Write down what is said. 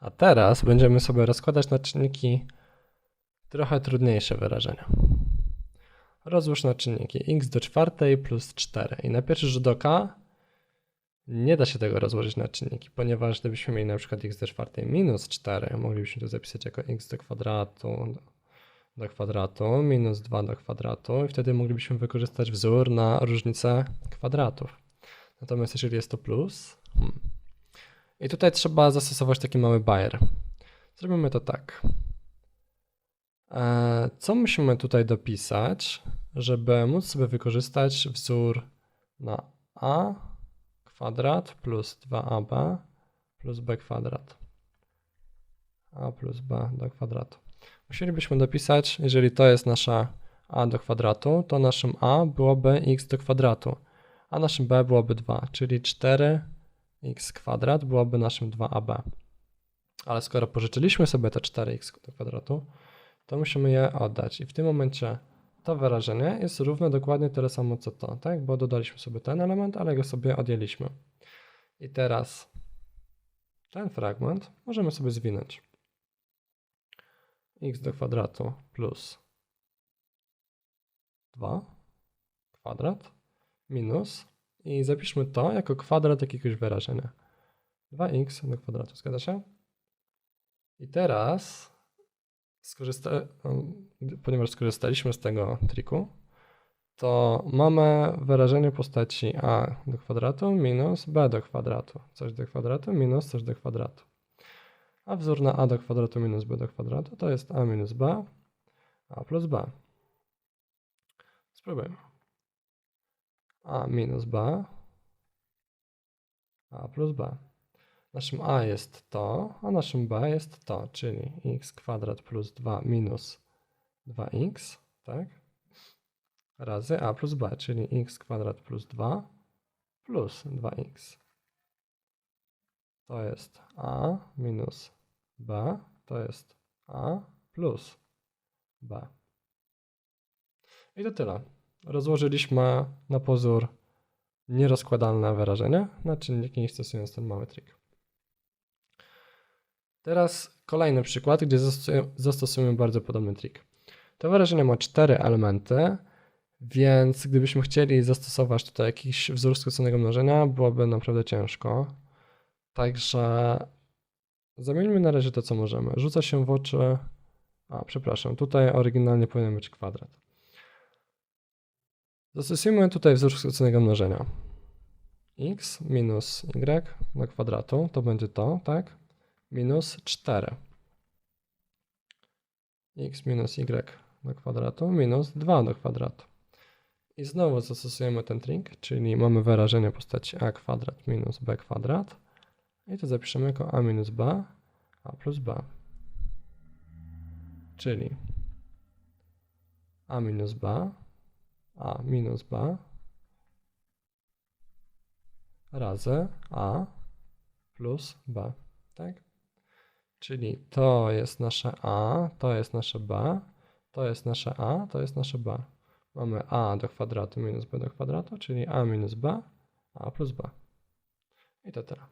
A teraz będziemy sobie rozkładać na czynniki trochę trudniejsze wyrażenia. Rozłóż na czynniki x do czwartej plus 4. I na pierwszy rzut oka nie da się tego rozłożyć na czynniki, ponieważ gdybyśmy mieli na przykład x do czwartej minus 4, moglibyśmy to zapisać jako x do kwadratu do kwadratu minus 2 do kwadratu i wtedy moglibyśmy wykorzystać wzór na różnicę kwadratów. Natomiast jeżeli jest to plus, hmm. I tutaj trzeba zastosować taki mały bajer. Zrobimy to tak. E, co musimy tutaj dopisać, żeby móc sobie wykorzystać wzór na a kwadrat plus 2ab plus b kwadrat. a plus b do kwadratu. Musielibyśmy dopisać, jeżeli to jest nasza a do kwadratu, to naszym a byłoby x do kwadratu, a naszym b byłoby 2, czyli 4x kwadrat byłoby naszym 2ab. Ale skoro pożyczyliśmy sobie te 4x do kwadratu, to musimy je oddać. I w tym momencie to wyrażenie jest równe dokładnie tyle samo co to, tak? Bo dodaliśmy sobie ten element, ale go sobie odjęliśmy. I teraz ten fragment możemy sobie zwinąć. x do kwadratu plus 2 kwadrat minus i zapiszmy to jako kwadrat jakiegoś wyrażenia. 2x do kwadratu, zgadza się? I teraz skorzysta ponieważ skorzystaliśmy z tego triku, to mamy wyrażenie postaci a do kwadratu minus b do kwadratu. Coś do kwadratu minus coś do kwadratu. A wzór na a do kwadratu minus b do kwadratu to jest a minus b, a plus b. Spróbujmy. A minus b, a plus b. Naszym a jest to, a naszym b jest to, czyli x kwadrat plus 2 minus 2x, tak? Razy a plus b, czyli x kwadrat plus 2 plus 2x. To jest a minus b, to jest a plus b. I to tyle. Rozłożyliśmy na pozór nierozkładalne wyrażenie na czynniki, stosując ten mały trik. Teraz kolejny przykład, gdzie zastosujemy bardzo podobny trik. To wyrażenie ma cztery elementy, więc gdybyśmy chcieli zastosować tutaj jakiś wzór skróconego mnożenia, byłoby naprawdę ciężko. Także zamieńmy na razie to, co możemy. Rzuca się w oczy... A, przepraszam, tutaj oryginalnie powinien być kwadrat. Zastosujmy tutaj wzór skróconego mnożenia. x minus y do kwadratu, to będzie to, tak? Minus 4. x minus y do kwadratu minus 2 do kwadratu. I znowu zastosujemy ten trik, czyli mamy wyrażenie postaci a kwadrat minus b kwadrat. I to zapiszemy jako a minus b, a plus b. Czyli a minus b, a minus b razy a plus b, tak? Czyli to jest nasze a, to jest nasze b, to jest nasze a, to jest nasze b. Mamy a do kwadratu minus b do kwadratu, czyli a minus b, a plus b. I to tyle.